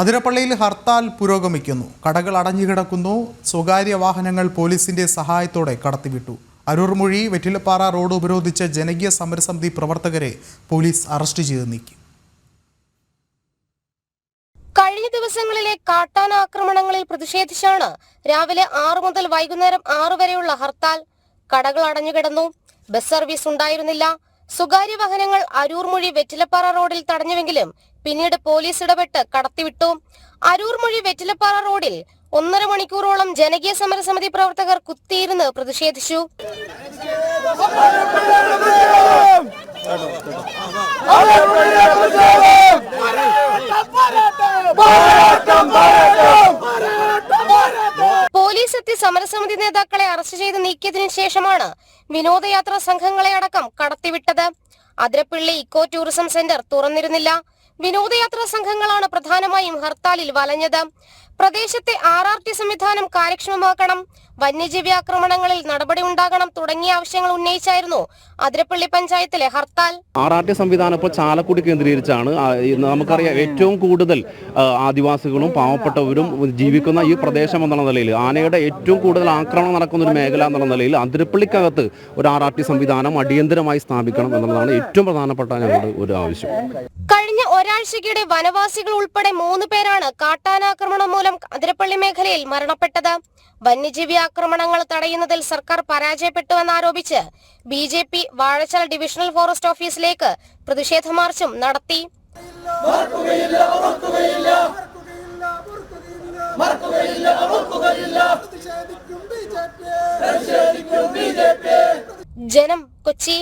അതിരപ്പള്ളിയിൽ ഹർത്താൽ പുരോഗമിക്കുന്നു. കടകൾ അടഞ്ഞുകിടക്കുന്നു. സ്വകാര്യ വാഹനങ്ങൾ പോലീസിന്റെ സഹായത്തോടെ കടത്തിവിട്ടു. അരൂർമൊഴി വെറ്റിലപ്പാറ റോഡ് ഉപരോധിച്ച ജനകീയ സമരസമിതി പ്രവർത്തകരെ പോലീസ് അറസ്റ്റ് ചെയ്ത് നീക്കി. കഴിഞ്ഞ ദിവസങ്ങളിലെ കാട്ടാന ആക്രമണങ്ങളിൽ പ്രതിഷേധിച്ചാണ് രാവിലെ ആറു മുതൽ വൈകുന്നേരം ആറു വരെയുള്ള ഹർത്താൽ. കടകൾ അടഞ്ഞുകിടന്നു. ബസ് സർവീസ് ഉണ്ടായിരുന്നില്ല. സ്വകാര്യ വാഹനങ്ങൾ അരൂർമൊഴി വെറ്റിലപ്പാറ റോഡിൽ തടഞ്ഞുവെങ്കിലും പിന്നീട് പോലീസ് ഇടപെട്ട് കടത്തിവിട്ടു. അരൂർമൊഴി വെറ്റിലപ്പാറ റോഡിൽ ഒന്നര മണിക്കൂറോളം ജനകീയ സമരസമിതി പ്രവർത്തകർ കുത്തിയിരുന്ന് പ്രതിഷേധിച്ചു. പോലീസ് എത്തി സമരസമിതി നേതാക്കളെ അറസ്റ്റ് ചെയ്ത് നീക്കിയതിനു ശേഷമാണ് വിനോദയാത്രാ സംഘങ്ങളെ അടക്കം കടത്തിവിട്ടത്. അതിരപ്പിള്ളി ഇക്കോ ടൂറിസം സെന്റർ തുറന്നിരുന്നില്ല. വിനോദയാത്രാ സംഘങ്ങളാണ് പ്രധാനമായും ഹർത്താലിൽ വലഞ്ഞത്. പ്രദേശത്തെ ആർ ആർ ടി സംവിധാനം കാര്യക്ഷമമാക്കണം. വന്യജീവി ആക്രമണങ്ങളിൽ നടപടി ഉണ്ടാകണം തുടങ്ങിയ ആവശ്യങ്ങൾ ഉന്നയിച്ചായിരുന്നു അതിരപ്പള്ളി പഞ്ചായത്തിലെ ഹർത്താൽ. ആർ ആർ ടി സംവിധാനം ഇപ്പോൾ ചാലക്കുടി കേന്ദ്രീകരിച്ചാണ്. നമുക്കറിയാം ഏറ്റവും കൂടുതൽ ആദിവാസികളും പാവപ്പെട്ടവരും ജീവിക്കുന്ന ഈ പ്രദേശം എന്നുള്ള നിലയിൽ ആനയുടെ ഏറ്റവും കൂടുതൽ ആക്രമണം നടക്കുന്ന ഒരു മേഖല എന്നുള്ള നിലയിൽ അതിരപ്പള്ളിക്കകത്ത് ഒരു ആർ ആർ ടി സംവിധാനം അടിയന്തരമായി സ്ഥാപിക്കണം എന്നുള്ളതാണ് ഏറ്റവും പ്രധാനപ്പെട്ട ഞങ്ങളുടെ ഒരു ആവശ്യം. കഴിഞ്ഞ ഒരാഴ്ചയ്ക്കിടെ വനവാസികൾ ഉൾപ്പെടെ മൂന്ന് പേരാണ് കാട്ടാനാക്രമണം മൂലം അതിരപ്പള്ളി മേഖലയിൽ മരണപ്പെട്ടത്. വന്യജീവി ആക്രമണങ്ങൾ തടയുന്നതിൽ സർക്കാർ പരാജയപ്പെട്ടുവെന്നാരോപിച്ച് B J P Vazhachal divisional forest ഓഫീസിലേക്ക് പ്രതിഷേധ മാർച്ചും നടത്തി. ജനം കൊച്ചി.